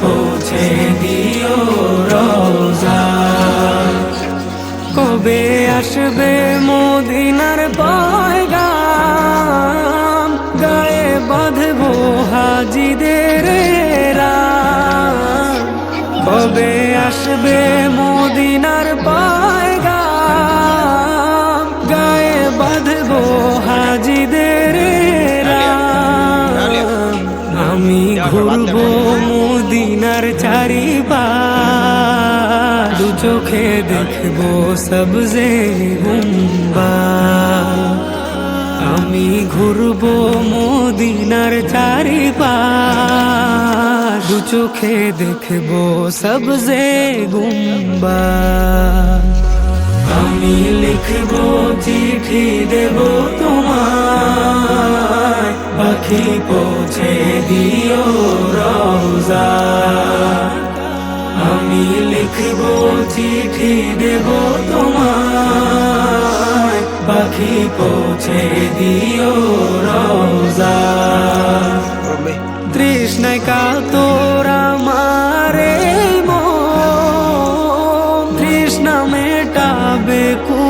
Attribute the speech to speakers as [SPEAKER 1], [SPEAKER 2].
[SPEAKER 1] পৌঁছে দিও রোজা। কবে আসবে মদিনার পায়গাম? গায়ে বাঁধবো হাজিদের কবে আসবে মদিনার আমি ঘুরবো মদিনার চারিবার দু চোখে দেখব সবজে গুম্বা। আমি ঘুরবো মদিনার চারিবার দু চোখে দেখব সবজে গুম্বা। আমি লিখব চিঠি দেব তোমার পাখি পৌঁছে লিখব চিঠি দেব তোমার পাখি পৌঁছে দিও রোজা তৃষ্ণায় তোরা আমারে তৃষ্ণা মেটাবে কু